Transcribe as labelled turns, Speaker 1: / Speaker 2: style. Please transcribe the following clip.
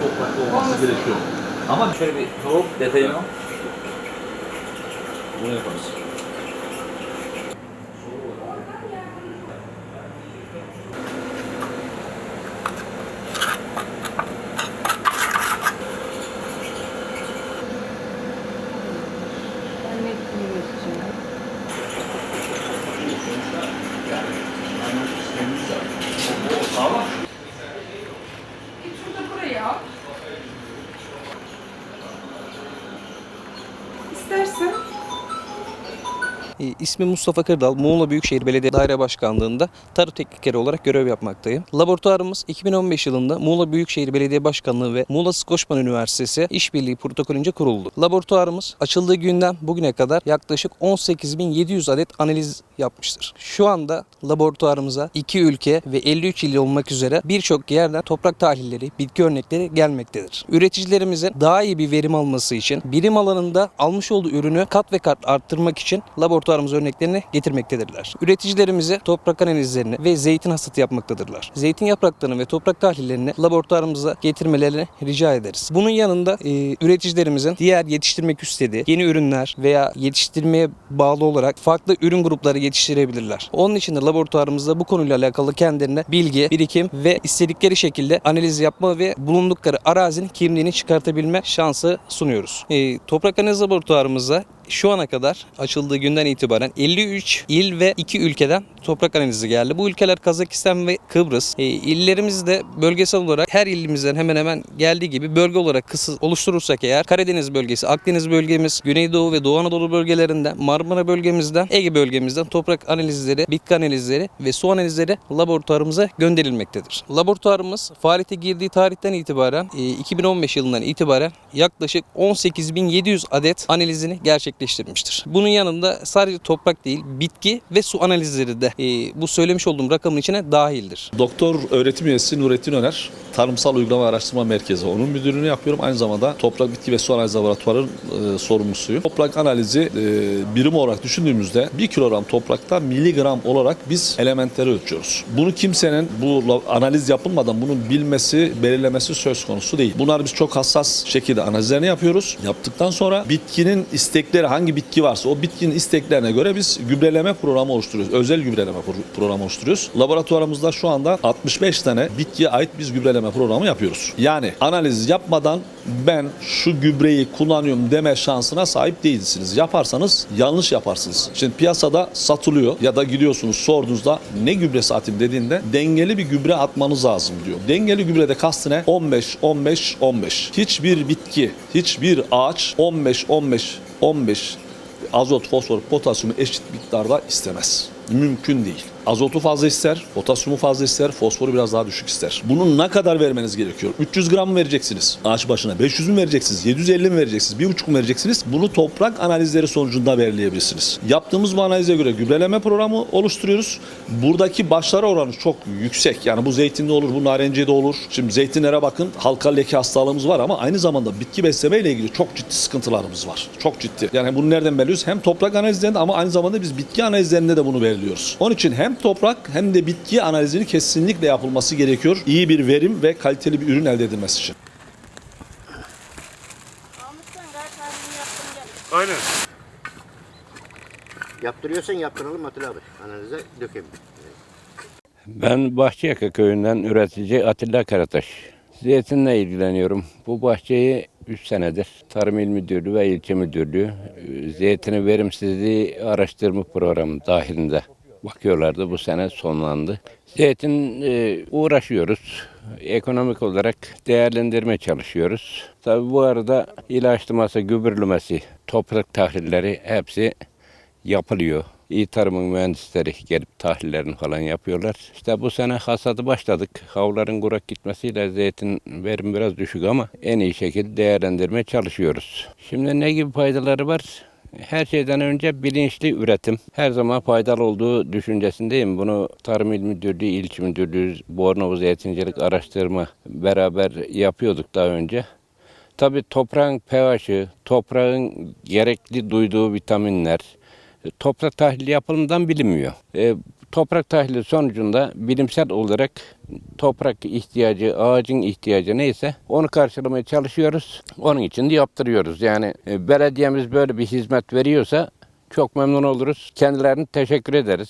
Speaker 1: toprakta olması gerekiyor. Ama şöyle bir soğuk detayını Bunu yaparız.
Speaker 2: İsmim Mustafa Kırdal, Muğla Büyükşehir Belediye Daire Başkanlığı'nda tarı teknikeri olarak görev yapmaktayım. Laboratuvarımız 2015 yılında Muğla Büyükşehir Belediye Başkanlığı ve Muğla Skoçman Üniversitesi işbirliği protokolünce kuruldu. Laboratuvarımız açıldığı günden bugüne kadar yaklaşık 18.700 adet analiz yapmıştır. Şu anda laboratuvarımıza 2 ülke ve 53 il olmak üzere birçok yerden toprak tahlilleri, bitki örnekleri gelmektedir. Üreticilerimizin daha iyi bir verim alması için birim alanında almış olduğu ürünü kat ve kat arttırmak için laboratuvarımız örneklerini getirmektedirler. Üreticilerimize toprak analizlerini ve zeytin hasatı yapmaktadırlar. Zeytin yapraklarını ve toprak tahlillerini laboratuvarımıza getirmelerini rica ederiz. Bunun yanında e, üreticilerimizin diğer yetiştirmek istediği yeni ürünler veya yetiştirmeye bağlı olarak farklı ürün grupları yetiştirebilirler. Onun için de laboratuvarımızda bu konuyla alakalı kendilerine bilgi, birikim ve istedikleri şekilde analiz yapma ve bulundukları arazinin kimliğini çıkartabilme şansı sunuyoruz. E, toprak analiz laboratuvarımızda şu ana kadar açıldığı günden itibaren 53 il ve 2 ülkeden toprak analizi geldi. Bu ülkeler Kazakistan ve Kıbrıs. E, illerimiz de bölgesel olarak her ilimizden hemen hemen geldiği gibi bölge olarak kısı oluşturursak eğer Karadeniz bölgesi, Akdeniz bölgemiz, Güneydoğu ve Doğu Anadolu bölgelerinden, Marmara bölgemizden, Ege bölgemizden toprak analizleri, bitki analizleri ve su analizleri laboratuvarımıza gönderilmektedir. Laboratuvarımız faaliyete girdiği tarihten itibaren e, 2015 yılından itibaren yaklaşık 18.700 adet analizini gerçekleştirmiştir. Bunun yanında sadece toprak değil, bitki ve su analizleri de e, bu söylemiş olduğum rakamın içine dahildir.
Speaker 1: Doktor öğretim üyesi Nurettin Öner, Tarımsal Uygulama Araştırma Merkezi. Onun müdürlüğünü yapıyorum. Aynı zamanda Toprak Bitki ve Su Analizi Laboratuvarı'nın e, sorumlusuyum. Toprak analizi e, birim olarak düşündüğümüzde 1 kilogram toprakta miligram olarak biz elementleri ölçüyoruz. Bunu kimsenin bu analiz yapılmadan bunun bilmesi, belirlemesi söz konusu değil. Bunlar biz çok hassas şekilde analizlerini yapıyoruz. Yaptıktan sonra bitkinin istekleri hangi bitki varsa o bitkinin isteklerine göre biz gübreleme programı oluşturuyoruz. Özel gübreleme pro- programı oluşturuyoruz. Laboratuvarımızda şu anda 65 tane bitkiye ait biz gübreleme programı yapıyoruz. Yani analiz yapmadan ben şu gübreyi kullanıyorum deme şansına sahip değilsiniz. Yaparsanız yanlış yaparsınız. Şimdi piyasada satılıyor ya da gidiyorsunuz sorduğunuzda ne gübresi atayım dediğinde dengeli bir gübre atmanız lazım diyor. Dengeli gübrede kastı ne? 15 15 15. Hiçbir bitki, hiçbir ağaç 15 15 15 azot, fosfor, potasyumu eşit miktarda istemez. Mümkün değil. Azotu fazla ister, potasyumu fazla ister, fosforu biraz daha düşük ister. Bunu ne kadar vermeniz gerekiyor? 300 gram mı vereceksiniz ağaç başına? 500 mü vereceksiniz? 750 mi vereceksiniz? 1,5 mu vereceksiniz? Bunu toprak analizleri sonucunda belirleyebilirsiniz. Yaptığımız bu analize göre gübreleme programı oluşturuyoruz. Buradaki başarı oranı çok yüksek. Yani bu zeytinde olur, bu narenciyede olur. Şimdi zeytinlere bakın halka leke hastalığımız var ama aynı zamanda bitki besleme ile ilgili çok ciddi sıkıntılarımız var. Çok ciddi. Yani bunu nereden belirliyoruz? Hem toprak analizlerinde ama aynı zamanda biz bitki analizlerinde de bunu belirliyoruz. Onun için hem toprak hem de bitki analizini kesinlikle yapılması gerekiyor. İyi bir verim ve kaliteli bir ürün elde edilmesi için.
Speaker 3: Aynen.
Speaker 4: Yaptırıyorsan yaptıralım Atilla abi. Analize dökelim.
Speaker 5: Ben Bahçeyaka köyünden üretici Atilla Karataş. Zeytinle ilgileniyorum. Bu bahçeyi 3 senedir Tarım İl Müdürlüğü ve İlçe Müdürlüğü e, zeytinin verimsizliği araştırma programı dahilinde bakıyorlardı. Bu sene sonlandı. Zeytin e, uğraşıyoruz. Ekonomik olarak değerlendirme çalışıyoruz. Tabii bu arada ilaçlaması, gübrlemesi, toprak tahlilleri hepsi yapılıyor. İyi tarımın mühendisleri gelip tahlillerini falan yapıyorlar. İşte bu sene hasadı başladık. Havların kurak gitmesiyle zeytin verim biraz düşük ama en iyi şekilde değerlendirmeye çalışıyoruz. Şimdi ne gibi faydaları var? Her şeyden önce bilinçli üretim. Her zaman faydalı olduğu düşüncesindeyim. Bunu Tarım İl Müdürlüğü, İlçe Müdürlüğü, Bornova Zeytincilik Araştırma beraber yapıyorduk daha önce. Tabii toprağın pH'i, toprağın gerekli duyduğu vitaminler, toprak tahlili yapılımından bilinmiyor. E, Toprak tahlili sonucunda bilimsel olarak toprak ihtiyacı, ağacın ihtiyacı neyse onu karşılamaya çalışıyoruz. Onun için de yaptırıyoruz. Yani e, belediyemiz böyle bir hizmet veriyorsa çok memnun oluruz. Kendilerine teşekkür ederiz.